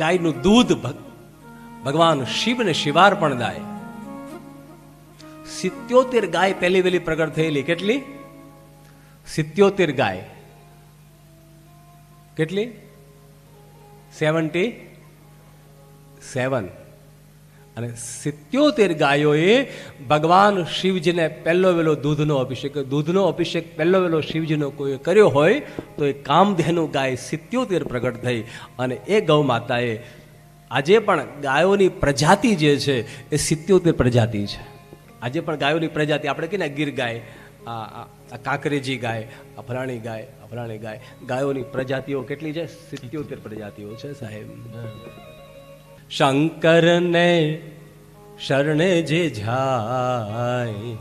ગાયનું દૂધ ભગ- ભગવાન શિવને શિવાર પણ દાય. સિત્યોતેર ગાય પહેલી વહેલી પ્રગટ થયેલી, કેટલી? સિત્યોતેર ગાય. કેટલી? Seventy seven. અને સિત્યોતેર ગાયોએ ભગવાન શિવજીને પહેલો વહેલો દૂધનો અભિષેક દૂધનો અભિષેક પહેલો વહેલો શિવજીનો કોઈ કર્યો હોય, તો એ કામધેનુ ગાય સિત્યોતેર પ્રગટ થઈ. અને એ ગૌ માતાએ આજે પણ ગાયોની પ્રજાતિ જે છે, એ સિત્યોતેર પ્રજાતિ છે. આજે પણ ગાયોની પ્રજાતિ આપણે કહીએ ને ગીર ગાય, આ કાંકરેજી ગાય, આ ફલાણી ગાય, આ ફલાણી ગાય. ગાયોની પ્રજાતિઓ કેટલી છે? સિત્યોતેર પ્રજાતિઓ છે સાહેબ. શંકરને શરણે જે જાય,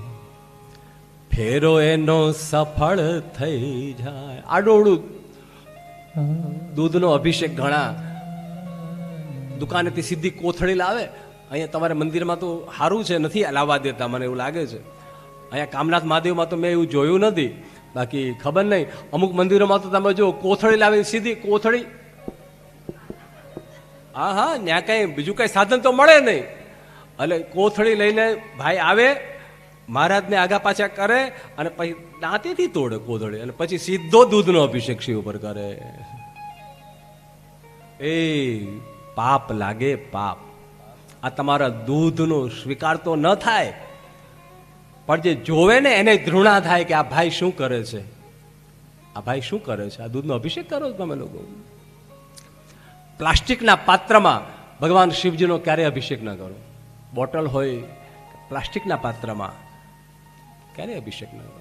ફેરો એનો સફળ થઈ જાય. આડોળું દૂધનો અભિષેક ઘણા દુકાનેથી સીધી કોથળી લાવે અહીંયા તમારે મંદિરમાં તો સારું છે, નથી લાવવા દેતા, મને એવું લાગે છે. અહીંયા કામનાથ મહાદેવમાં તો મેં એવું જોયું નથી. બાકી ખબર નહીં. અમુક મંદિરોમાં તો તમે જો કોથળી લાવી સીધી કોથળી હા હા ત્યાં કઈ બીજું કઈ સાધન તો મળે નહીં. એટલે કોથળી લઈને ભાઈ આવે, મહારાજને આગા પાછા કરે અને પછી દાંતેથી તોડે કોથળી અને પછી સીધો દૂધનો અભિષેક શિવ ઉપર કરે. એ, પાપ લાગે પાપ. આ તમારા દૂધનો સ્વીકાર તો ન થાય, પણ જે જોવે ને એને ધૃણા થાય કે આ ભાઈ શું કરે છે? આ ભાઈ શું કરે છે? આ દૂધનો અભિષેક કરો તમે લોકો. પ્લાસ્ટિકના પાત્રમાં ભગવાન શિવજીનો ક્યારે અભિષેક ન કરો? બોટલ હોય, પ્લાસ્ટિકના પાત્રમાં ક્યારે અભિષેક ન કરો?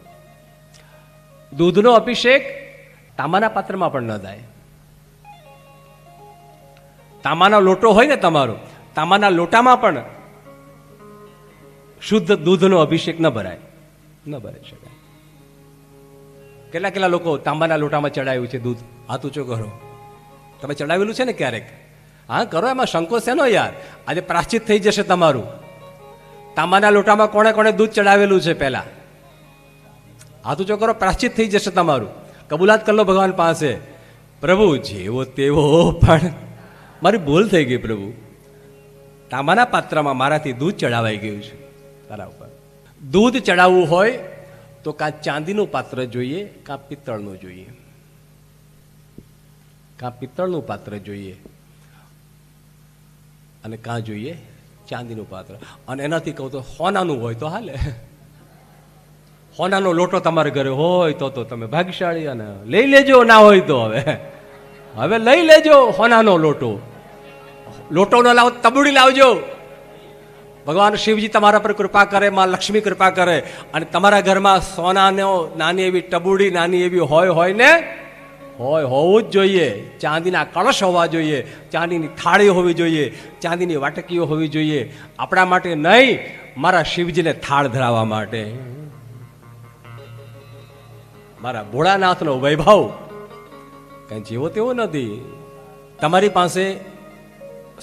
દૂધનો અભિષેક તાંબાના પાત્રમાં પણ ન થાય. તાંબાનો લોટો હોય ને તમારો, તાંબાના લોટામાં પણ શુદ્ધ દૂધનો અભિષેક ન ભરાય. ન ભરાઈ શકાય. કેટલા કેટલા લોકો તાંબાના લોટામાં ચડાયું છે દૂધ? હાથ ઊંચો કરો. તમે ચડાવેલું છે ને ક્યારેક? હા, કરો, એમાં સંકોચ છે નો યાર? આજે પ્રાશ્ચિત થઈ જશે તમારું. તાંબાના લોટામાં કોણે કોણે દૂધ ચડાવેલું છે પહેલા? તો જો કરો, પ્રાશ્ચિત થઈ જશે તમારું. કબૂલાત કરલો ભગવાન પાસે. પ્રભુ, જેવો તેવો પણ. મારી ભૂલ થઈ ગઈ, પ્રભુ. તાંબાના પાત્રમાં મારાથી દૂધ ચડાવાઈ ગયું છે. તારા ઉપર. દૂધ ચડાવવું હોય તો કાં ચાંદીનું પાત્ર જોઈએ કાં પિત્તળનું જોઈએ. કાં પિત્તળનું પાત્ર જોઈએ. અને કાં જોઈએ? ચાંદીનું પાત્ર. અને એનાથી કહું તો હોનાનું હોય તો હાલે. હોનાનો લોટો તમારા ઘરે હોય તો તો તમે ભાગ્યશાળી અને લઈ લેજો, ના હોય તો હવે. હવે લઈ લેજો હોનાનો લોટો. લોટો ન લાવો, તબડી લાવજો. ભગવાન શિવજી તમારા પર કૃપા કરે, માં લક્ષ્મી કૃપા કરે. અને તમારા ઘરમાં સોનાનો નાની એવી ટબુડી નાની એવી હોય હોય ને હોય હોવું જ જોઈએ. ચાંદીના કળશ હોવા જોઈએ. ચાંદીની થાળી હોવી જોઈએ. ચાંદીની વાટકીઓ હોવી જોઈએ. આપણા માટે નહીં, મારા શિવજીને થાળ ધરાવવા માટે. મારા ભોળાનાથનો વૈભવ કઈ જેવો તેવો નથી. તમારી પાસે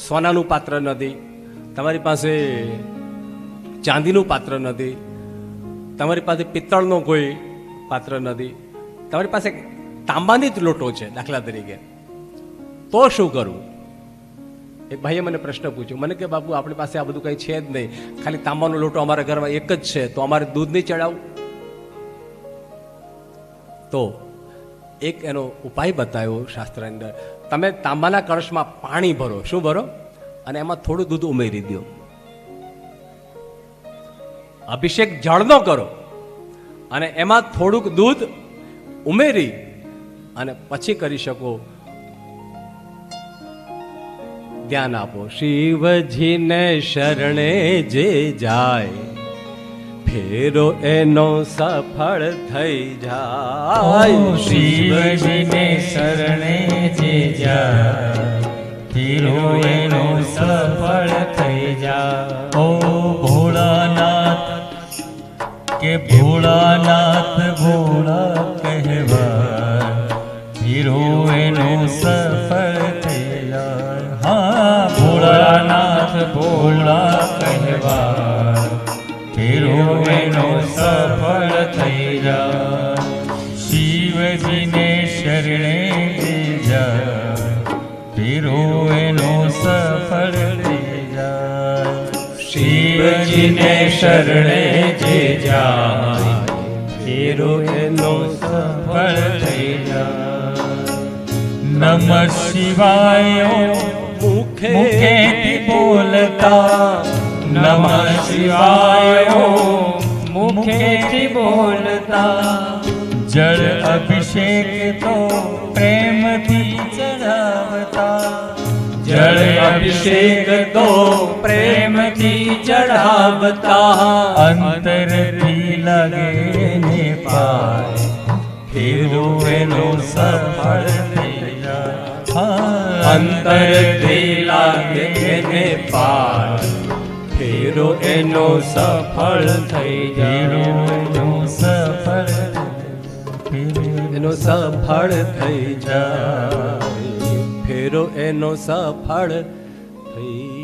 સોનાનું પાત્ર નથી. તમારી પાસે ચાંદીનું પાત્ર નથી. તમારી પાસે પિત્તળનો કોઈ પાત્ર નથી. તમારી પાસે તાંબાની જ લોટો છે, દાખલા તરીકે. તો શું કરવું એક ભાઈએ મને પ્રશ્ન પૂછ્યો, મને કે બાપુ, આપણી પાસે આ બધું કંઈ છે જ નહીં. ખાલી તાંબાનો લોટો અમારા ઘરમાં એક જ છે, તો અમારે દૂધ નહીં ચડાવવું તો એક એનો ઉપાય બતાવ્યો શાસ્ત્ર અંદર. તમે તાંબાના કળશમાં પાણી ભરો. શું ભરો? અને એમાં થોડું દૂધ ઉમેરી દો. અભિષેક જળનો કરો. અને એમાં થોડુંક દૂધ ઉમેરી અને પછી કરી શકો. ધ્યાન આપો, શિવજીને શરણે જે જાય, ફેરો એનો સફળ થઈ જાય. શિવજીને શરણે જે જાય, ફેરો એનો સફળ થઈ જાય. ઓ ભોળાનાથ, કે ભોળાનાથ ભોળા કહેવા હીરો એનો સફળ થઈ જા શિવજીને શરણે જે હીરો એનો સફળ થઈ જા શિવજીને શરણે જે જા ફેરો એનો સફળ થઈ જા નમ શિવાય મુખેથી બોલતા નમ શિવાય. મુખેથી બોલતા જળ અભિષેક તો પ્રેમથી ચઢાવતા. જળ અભિષેક તો પ્રેમથી ચડાવતા અંતરથી લગે ને પાય ફેરો એનો સફળ થઈ જાય. અંતરથી લાગે પાર. ફેરો એનો સફળ થઈ એનો સફળ એનો સફળ થઈ જાય. ફેરો એનો સફળ થઈ